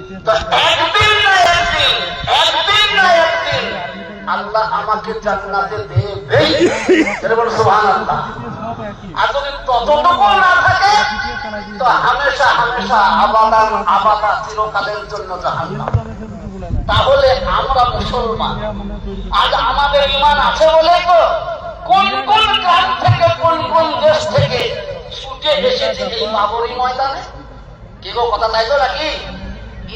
একদিন না একদিন একদিন না একদিন আল্লাহ আমাকে জান্নাতে দেবেই সুবহানাল্লাহ। তাহলে আমরা মুসলমান। আজ আমাদের ইমান আছে বলে তো কোন কোন গ্রাম থেকে, কোন কোন দেশ থেকে ছুটে এসেছে এই বাবরি ময়দানে? কি গো, কথা তাই তো নাকি?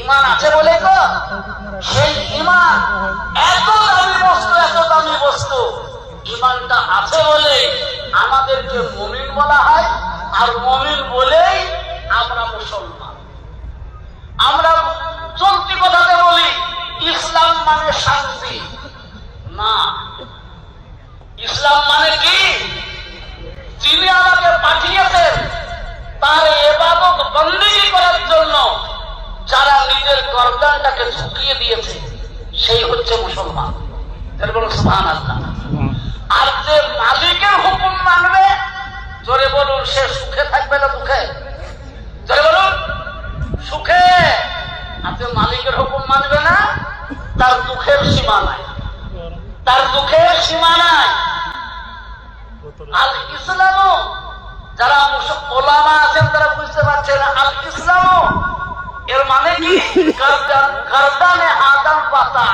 ইমান আছে বলে তো? সেই ইমান, এত দামি বস্তু, এত দামি বস্তু। ইমানটা আছে বলে আমাদেরকে মমিন বলা হয়, আর মমিন বলেই আমরা মুসলমান। আমরা চলতি কথাতে বলি, ইসলাম মানে শান্তি না ইসলাম মানে কি যিনি আমাকে পাঠিয়েছেন তার এবাদত বন্দিগি করার জন্য যারা নিজের গর্দানটাকে ঝুঁকিয়ে দিয়েছে সেই হচ্ছে মুসলমান। বলো সুবহান আল্লাহ আর যে মালিকের হুকুম মানবে জোরে বলুন সে সুখে থাকবে না দুঃখে? জোরে বলুন সুখে। আর যে মালিকের হুকুম মানবে না তার দুঃখের সীমা নাই। তার দুঃখের সীমা নাই। আল ইসলামও যারা ওলামা আছেন তারা বুঝতে পারছেন আল ইসলামও এর মানে কি? গার্দান আদান পাতা।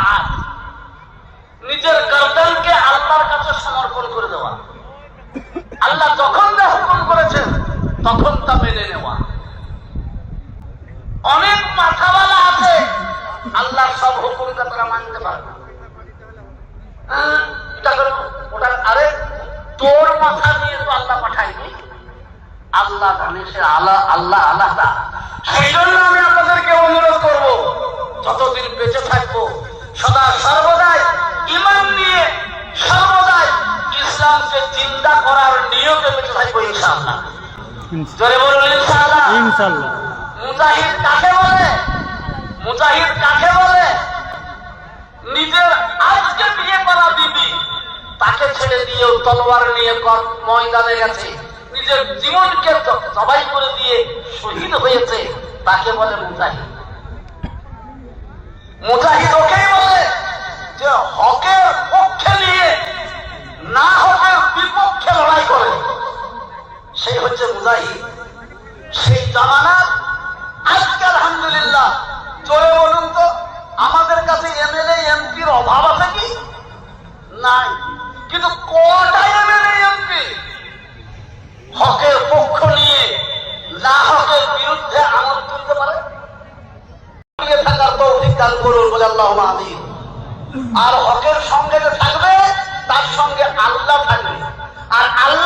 নিজের গার্দানকে আল্লাহর কাছে সমর্পণ করে দেওয়া। আল্লাহ যখন যা করেছেন তখন তা মেনে নেওয়া। অনেক মাথাওয়ালা আছে আল্লাহ সব হুকুমকে তারা মানতে পারে না। হ্যাঁ, তোর মাথা নিয়ে তো আল্লাহ পাঠাইনি আল্লাহ আল্লাহ আল্লাহ আলাদা। সেই জন্য আমি আপনাদেরকে অনুরোধ করব যতদিন বেঁচে থাকব সদা সর্বদাই ইমান নিয়ে সর্বদাই ইসলামকে চিন্তা করার নিয়মে বেঁচে থাকব ইনশাআল্লাহ। জোরে বলুন ইনশাআল্লাহ। ইনশাল্লাহ মুজাহিদ কাকে বলে? মুজাহিদ কাকে বলে? নিজের আজকে বিয়ে করা দিদি তাকে ছেড়ে দিয়েও তলোয়ার নিয়ে কর- ময়দানে গেছে। নিজের জীবনকে জবাই করে দিয়ে শহীদ হয়েছে, তাকে বলে মুজাহিদ। মুজাহিদ ওকেই বলে যে হকের পক্ষে নিয়ে না হকের বিপক্ষে লড়াই করে। সেই হচ্ছে মুজাহিদ। সেই জামানার আজকে আলহামদুলিল্লাহ, জোরে বলুন তো, আমাদের কাছে এমএলএ, এমপির অভাব আছে কি? নাই। বিরুদ্ধে আলাপ তুলতে পারে? থাকার তো করুন বলে আল্লাহ আর হকের সঙ্গে যে থাকবে, তার সঙ্গে আল্লাহ থাকবে। আর আল্লাহ